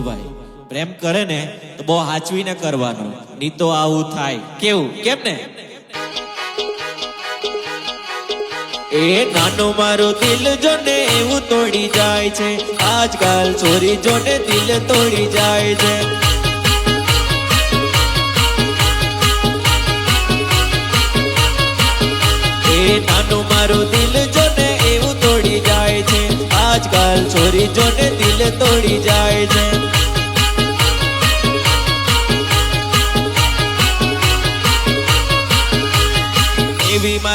પ્રેમ કરે ને તો બહુ હાચવીને કરવાનો, નહીં તો આવું થાય. કેવું? કેમ ને? એ નાનો મારો દિલ જોને એવું તોડી જાય છે. આજકાલ ચોરી જોને દિલ તોડી જાય છે. એ નાનો મારો દિલ જોને એવું તોડી જાય છે. આજકાલ ચોરી જોને દિલ તોડી જાય છે.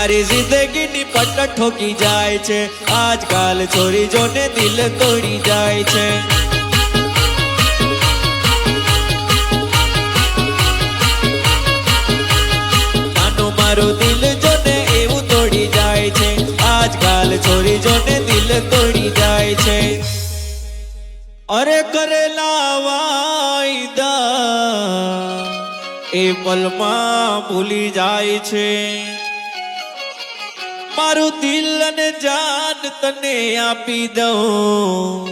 મારી જિંદગીની પટ્ટ ઠોકી જાય છે. આજકાલ છોરી જોને દિલ તોડી જાય છે. નાનો મારું દિલ જોને એવું તોડી જાય છે. આજકાલ છોરી જોને દિલ તોડી જાય છે. અરે કરેલા વાયદા એ પલમાં ભૂલી જાય છે. મારું દિલ અને જાન તને આપી દઉં.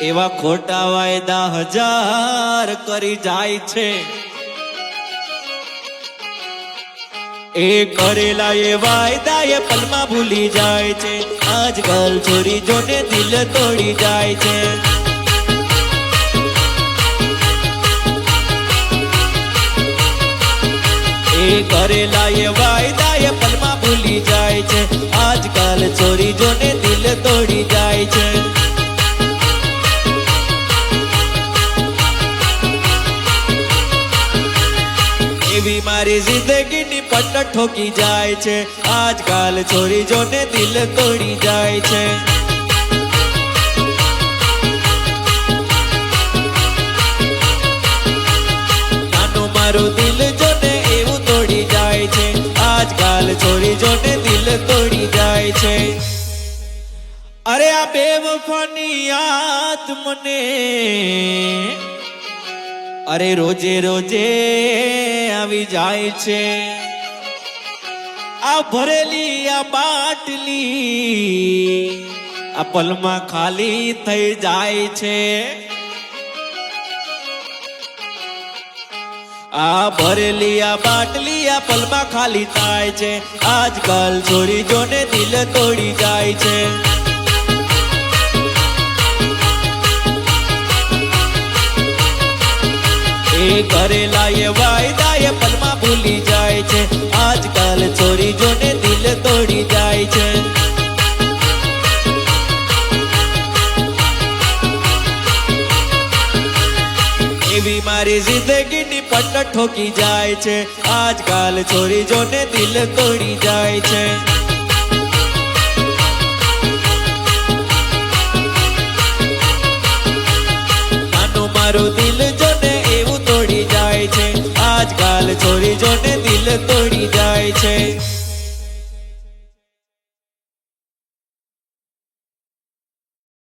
એવા ખોટા વાયદા હજાર કરી જાય છે. એ કરેલા એ વાયદા એ પલમાં ભૂલી જાય છે. આજકાલ છોરી જોને દિલ તોડી જાય છે. એ કરેલા એ વાયદા એ પલમાં ભૂલી જાય છે. આજકાલ ચોરી જોને દિલ તોડી જાય છે. એવી મારી જિંદગીની પટ ઠોકી જાય છે. આજકાલ ચોરી જોને દિલ તોડી જાય છે. આ બેવફાની યાદ મને. અરે રોજે રોજે આવી જાય છે. આ ભરેલી, આ બાટલી આ પલમાં ખાલી થઈ જાય છે. આ ભરેલી, આ બાટલી આ પલમાં ખાલી થાય છે. આજકાલ છોરી જોને દિલ તોડી જાય છે. એ કરેલા એ વાયદા એ પલમાં ભૂલી જાય છે. આજકાલ છોરી જોને દિલ તોડી જાય છે. એવી મારી જિંદગીની પટ ઠોકી જાય છે. આજકાલ છોરી જોને દિલ તોડી જાય છે. મારો દિલ જોને દિલ તોડી જાય છે.